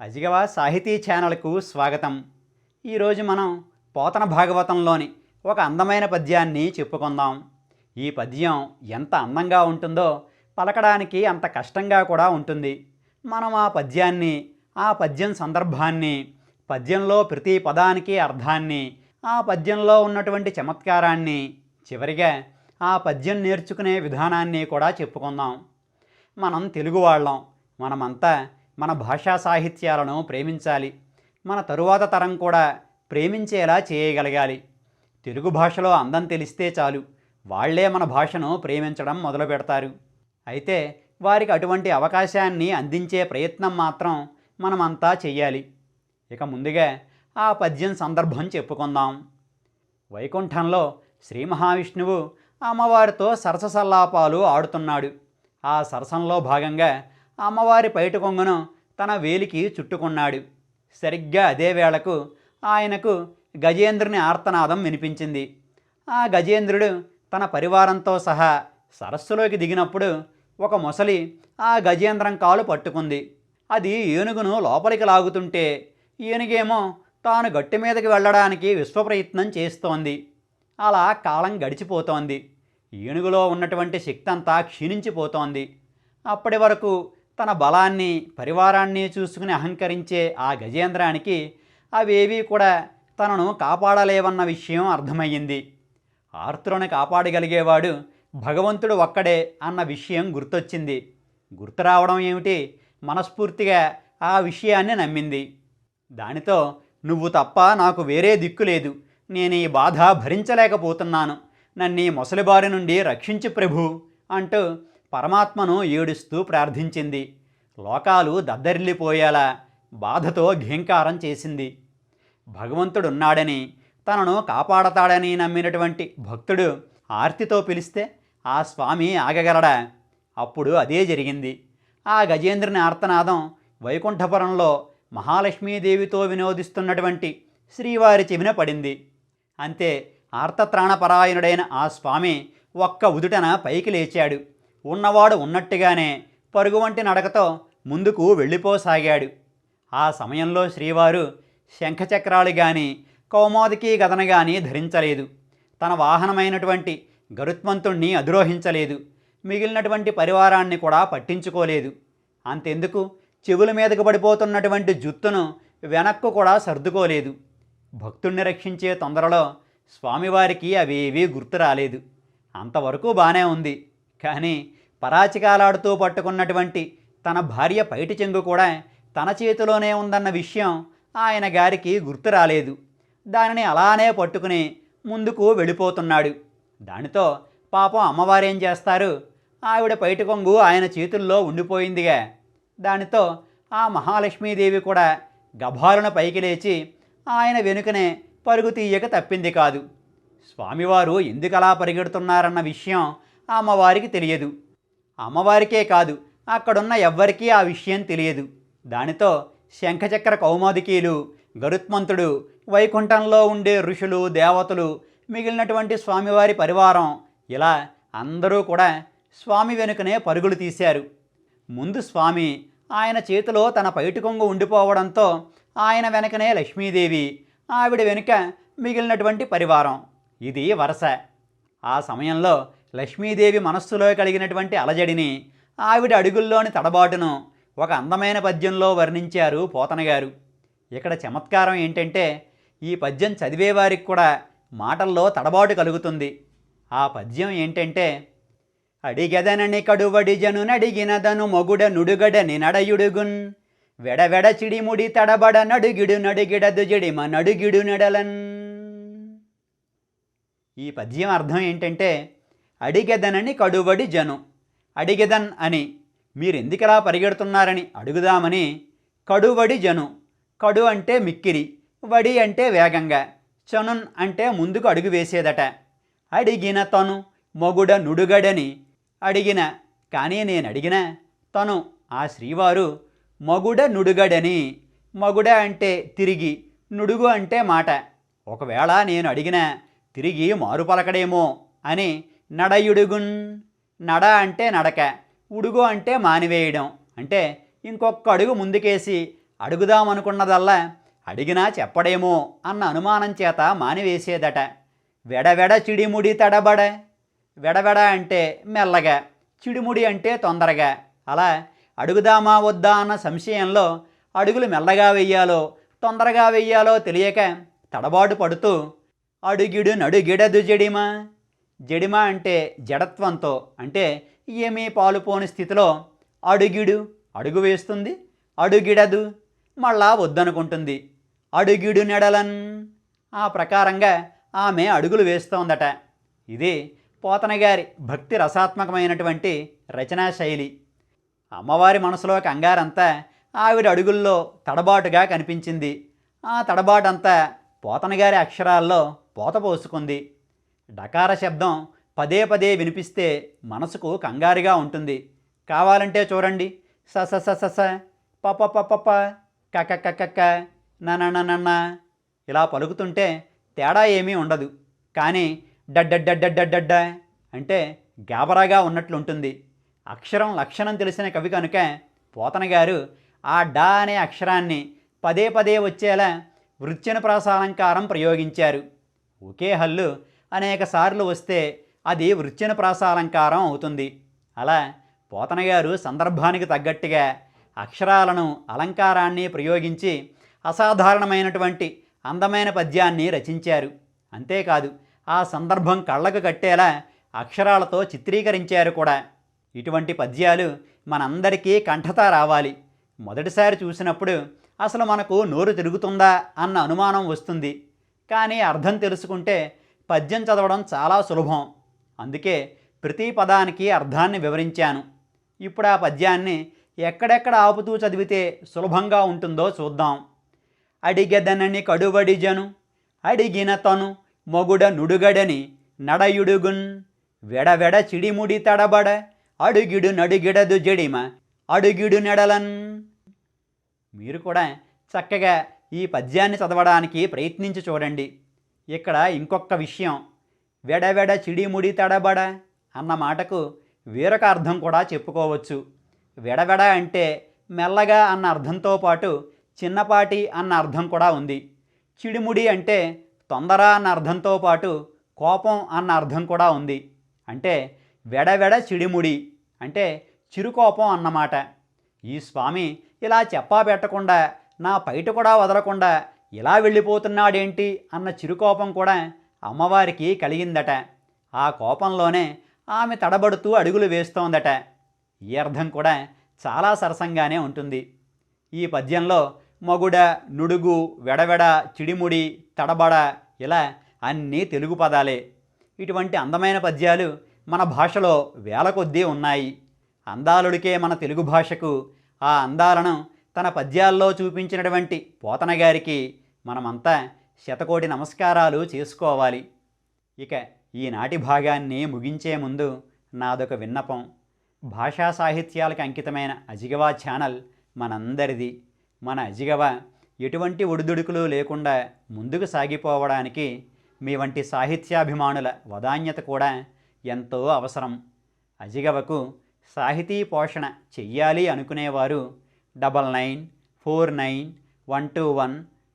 అజిగవ సాహితీ ఛానల్కు స్వాగతం. ఈరోజు మనం పోతన భాగవతంలోని ఒక అందమైన పద్యాన్ని చెప్పుకుందాం. ఈ పద్యం ఎంత అందంగా ఉంటుందో పలకడానికి అంత కష్టంగా కూడా ఉంటుంది. మనం ఆ పద్యాన్ని ఆ పద్యం సందర్భాన్ని పద్యంలో ప్రతి పదానికి అర్థాన్ని ఆ పద్యంలో ఉన్నటువంటి చమత్కారాన్ని చివరిగా ఆ పద్యం నేర్చుకునే విధానాన్ని కూడా చెప్పుకుందాం. మనం తెలుగు వాళ్ళం. మనమంతా మన భాషా సాహిత్యాలను ప్రేమించాలి. మన తరువాత తరం కూడా ప్రేమించేలా చేయగలగాలి. తెలుగు భాషలో అందం తెలిస్తే చాలు. వాళ్ళే మన భాషను ప్రేమించడం మొదలు పెడతారు. అయితే వారికి అటువంటి అవకాశాన్ని అందించే ప్రయత్నం మాత్రం మనమంతా చెయ్యాలి. ఇక ముందుగా ఆ పద్యం సందర్భం చెప్పుకుందాం. వైకుంఠంలో శ్రీ మహావిష్ణువు అమ్మవారితో సరససల్లాపాలు ఆడుతున్నాడు. ఆ సరసంలో భాగంగా అమ్మవారి బయట కొంగును తన వేలికి చుట్టుకున్నాడు. సరిగ్గా అదే వేళకు ఆయనకు గజేంద్రుని ఆర్తనాదం వినిపించింది. ఆ గజేంద్రుడు తన పరివారంతో సహా సరస్సులోకి దిగినప్పుడు ఒక మొసలి ఆ గజేంద్రం కాలు పట్టుకుంది. అది ఏనుగును లోపలికి లాగుతుంటే ఏనుగేమో తాను గట్టి మీదకి వెళ్ళడానికి విశ్వప్రయత్నం చేస్తోంది. అలా కాలం గడిచిపోతోంది. ఏనుగులో ఉన్నటువంటి శక్తి అంతా క్షీణించిపోతోంది. అప్పటి వరకు తన బలాన్ని పరివారాన్ని చూసుకుని అహంకరించే ఆ గజేంద్రానికి అవేవీ కూడా తనను కాపాడలేవన్న విషయం అర్థమయ్యింది. ఆర్తులను కాపాడగలిగేవాడు భగవంతుడు ఒక్కడే అన్న విషయం గుర్తొచ్చింది. గుర్తు రావడం ఏమిటి? మనస్ఫూర్తిగా ఆ విషయాన్ని నమ్మింది. దానితో నువ్వు తప్ప నాకు వేరే దిక్కు లేదు. నేను ఈ బాధ భరించలేకపోతున్నాను. నన్ను ఈ ముసలిబారి నుండి రక్షించు ప్రభు అంటూ పరమాత్మను ఏడుస్తూ ప్రార్థించింది. లోకాలు దద్దరిల్లిపోయేలా బాధతో ఘీంకారం చేసింది. భగవంతుడున్నాడని తనను కాపాడతాడని నమ్మినటువంటి భక్తుడు ఆర్తితో పిలిస్తే ఆ స్వామి ఆగగలడా? అప్పుడు అదే జరిగింది. ఆ గజేంద్రుని ఆర్తనాదం వైకుంఠపురంలో మహాలక్ష్మీదేవితో వినోదిస్తున్నటువంటి శ్రీవారి చెవిన పడింది. అంతే ఆర్తత్రాణపరాయణుడైన ఆ స్వామి ఒక్క ఉదుటన పైకి లేచాడు. ఉన్నవాడు ఉన్నట్టుగానే పరుగు వంటి నడకతో ముందుకు వెళ్ళిపోసాగాడు. ఆ సమయంలో శ్రీవారు శంఖచక్రాలు గాని కౌమోదకి గదన గాని ధరించలేదు. తన వాహనమైనటువంటి గరుత్మంతుణ్ణి అధిరోహించలేదు. మిగిలినటువంటి పరివారాన్ని కూడా పట్టించుకోలేదు. అంతెందుకు? చెవుల మీదకు పడిపోతున్నటువంటి జుత్తును వెనక్కు కూడా సర్దుకోలేదు. భక్తుణ్ణి రక్షించే తొందరలో స్వామివారికి అవేవీ గుర్తు రాలేదు. అంతవరకు బాగానే ఉంది. కానీ పరాచికాలాడుతూ పట్టుకున్నటువంటి తన భార్య పైటి చెంగు కూడా తన చేతిలోనే ఉందన్న విషయం ఆయన గారికి గుర్తు రాలేదు. దానిని అలానే పట్టుకుని ముందుకు వెళ్ళిపోతున్నాడు. దానితో పాపం అమ్మవారేం చేస్తారు? ఆవిడ పైటి కొంగు ఆయన చేతుల్లో ఉండిపోయిందిగా. దానితో ఆ మహాలక్ష్మీదేవి కూడా గభారున పైకి లేచి ఆయన వెనుకనే పరుగు తీయక తప్పింది కాదు. స్వామివారు ఎందుకలా పరిగెడుతున్నారన్న విషయం అమ్మవారికి తెలియదు. అమ్మవారికే కాదు అక్కడున్న ఎవ్వరికీ ఆ విషయం తెలియదు. దానితో శంఖచక్ర కౌమాదికీలు గరుత్మంతుడు వైకుంఠంలో ఉండే ఋషులు దేవతలు మిగిలినటువంటి స్వామివారి పరివారం ఇలా అందరూ కూడా స్వామి వెనుకనే పరుగులు తీశారు. ముందు స్వామి ఆయన చేతిలో తన పైటి కొంగు ఉండిపోవడంతో ఆయన వెనకనే లక్ష్మీదేవి ఆవిడ వెనుక మిగిలినటువంటి పరివారం. ఇది వరస. ఆ సమయంలో లక్ష్మీదేవి మనస్సులో కలిగినటువంటి అలజడిని ఆవిడ అడుగుల్లోని తడబాటును ఒక అందమైన పద్యంలో వర్ణించారు పోతనగారు. ఇక్కడ చమత్కారం ఏంటంటే ఈ పద్యం చదివేవారికి కూడా మాటల్లో తడబాటు కలుగుతుంది. ఆ పద్యం ఏంటంటే అడిగెదనని కడువడి జనునడిగినదను మొగుడ నుడుగడని నడయుడుగున్ వెడవెడ చిడిముడి తడబడ నడుగిడు నడుగిడదు జడిమ నడుగిడు నడలన్. ఈ పద్యం అర్థం ఏంటంటే అడిగెదనని కడువడి జను. అడిగెదన్ అని మీరెందుకలా పరిగెడుతున్నారని అడుగుదామని కడువడి జను. కడు అంటే మిక్కిరి వడి అంటే వేగంగా చనున్ అంటే ముందుకు అడుగు వేసేదట. అడిగిన తను మొగుడ నుడుగడని అడిగిన కానీ నేను అడిగిన తను ఆ శ్రీవారు మగుడ నుడుగడని. మగుడ అంటే తిరిగి నుడుగు అంటే మాట. ఒకవేళ నేను అడిగిన తిరిగి మారు పలకడేమో అని నడయుడుగున్. నడ అంటే నడక ఉడుగు అంటే మానివేయడం. అంటే ఇంకొక అడుగు ముందుకేసి అడుగుదామనుకున్నదల్లా అడిగినా చెప్పడేమో అన్న అనుమానం చేత మానివేసేదట. వెడవెడ చిడిముడి తడబడ. వెడవెడ అంటే మెల్లగా చిడిముడి అంటే తొందరగా. అలా అడుగుదామా వద్దా అన్న సంశయంలో అడుగులు మెల్లగా వెయ్యాలో తొందరగా వెయ్యాలో తెలియక తడబాటు పడుతూ అడుగిడు నడుగిడదు జడిమా. జడిమ అంటే జడత్వంతో అంటే ఏమీ పాలుపోని స్థితిలో అడుగిడు అడుగు వేస్తుంది అడుగిడదు మళ్ళా వద్దనుకుంటుంది. అడుగిడు నెడలన్. ఆ ప్రకారంగా ఆమె అడుగులు వేస్తోందట. ఇది పోతనగారి భక్తి రసాత్మకమైనటువంటి రచనా శైలి. అమ్మవారి మనసులో కంగారంతా ఆవిడ అడుగుల్లో తడబాటుగా కనిపించింది. ఆ తడబాటంతా పోతనగారి అక్షరాల్లో పోత పోసుకుంది. డకార శబ్దం పదే పదే వినిపిస్తే మనసుకు కంగారుగా ఉంటుంది. కావాలంటే చూడండి. స స స స స ప ప ప ప క ఇలా పలుకుతుంటే తేడా ఏమీ ఉండదు. కానీ డడ్డడ్డడ్డడ్డడ్డ అంటే గాబరాగా ఉన్నట్లుంటుంది. అక్షరం లక్షణం తెలిసిన కవి కనుక పోతన గారు ఆ డా అనే అక్షరాన్ని పదే పదే వచ్చేలా వృత్యన ప్రాసాలంకారం ప్రయోగించారు. ఒకే హల్లు అనేక సార్లు వస్తే అది వృత్యన ప్రాసాలంకారం అవుతుంది. అలా పోతనగారు సందర్భానికి తగ్గట్టుగా అక్షరాలను అలంకారాన్ని ప్రయోగించి అసాధారణమైనటువంటి అందమైన పద్యాన్ని రచించారు. అంతేకాదు ఆ సందర్భం కళ్ళకు కట్టేలా అక్షరాలతో చిత్రీకరించారు కూడా. ఇటువంటి పద్యాలు మనందరికీ కంఠత రావాలి. మొదటిసారి చూసినప్పుడు అసలు మనకు నోరు తిరుగుతుందా అన్న అనుమానం వస్తుంది. కానీ అర్థం తెలుసుకుంటే పద్యం చదవడం చాలా సులభం. అందుకే ప్రతి పదానికి అర్థాన్ని వివరించాను. ఇప్పుడు ఆ పద్యాన్ని ఎక్కడెక్కడ ఆపుతూ చదివితే సులభంగా ఉంటుందో చూద్దాం. అడిగెదనని కడువడిజను అడిగిన తను మొగుడ నుడుగడని నడయుడుగున్ వెడవెడ చిడిముడి తడబడ అడుగిడు నడుగిడదు జడిమ అడుగిడు నెడలన్. మీరు కూడా చక్కగా ఈ పద్యాన్ని చదవడానికి ప్రయత్నించి చూడండి. ఇక్కడ ఇంకొక విషయం. వెడవెడ చిడిముడి తడబడ అన్న మాటకు వేరొక అర్థం కూడా చెప్పుకోవచ్చు. వెడవెడ అంటే మెల్లగా అన్న అర్థంతో పాటు చిన్నపాటి అన్న అర్థం కూడా ఉంది. చిడిముడి అంటే తొందర అన్న అర్థంతో పాటు కోపం అన్న అర్థం కూడా ఉంది. అంటే వెడవెడ చిడిముడి అంటే చిరుకోపం అన్నమాట. ఈ స్వామి ఇలా చెప్పా పెట్టకుండా నా పైట కూడా వదలకుండా ఇలా వెళ్ళిపోతున్నాడేంటి అన్న చిరుకోపం కూడా అమ్మవారికి కలిగిందట. ఆ కోపంలోనే ఆమె తడబడుతూ అడుగులు వేస్తోందట. ఈ అర్థం కూడా చాలా సరసంగానే ఉంటుంది. ఈ పద్యంలో మగుడ నుడుగు వెడవెడ చిడిముడి తడబడ ఇలా అన్నీ తెలుగు పదాలే. ఇటువంటి అందమైన పద్యాలు మన భాషలో వేల కొద్దీ ఉన్నాయి. అందాలుడికే మన తెలుగు భాషకు ఆ అందాలను తన పద్యాల్లో చూపించినటువంటి పోతన గారికి మనమంతా శతకోటి నమస్కారాలు చేసుకోవాలి. ఇక ఈనాటి భాగాన్ని ముగించే ముందు నాదొక విన్నపం. భాషా సాహిత్యాలకు అంకితమైన అజిగవా ఛానల్ మనందరిది. మన అజిగవ ఎటువంటి ఒడిదుడుకులు లేకుండా ముందుకు సాగిపోవడానికి మీ వంటి సాహిత్యాభిమానుల వదాన్యత కూడా ఎంతో అవసరం. అజిగవకు సాహితీ పోషణ చెయ్యాలి అనుకునేవారు double nine four nine one two one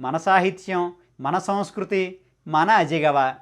మన సాహిత్యం మన సంస్కృతి మన అజిగవ.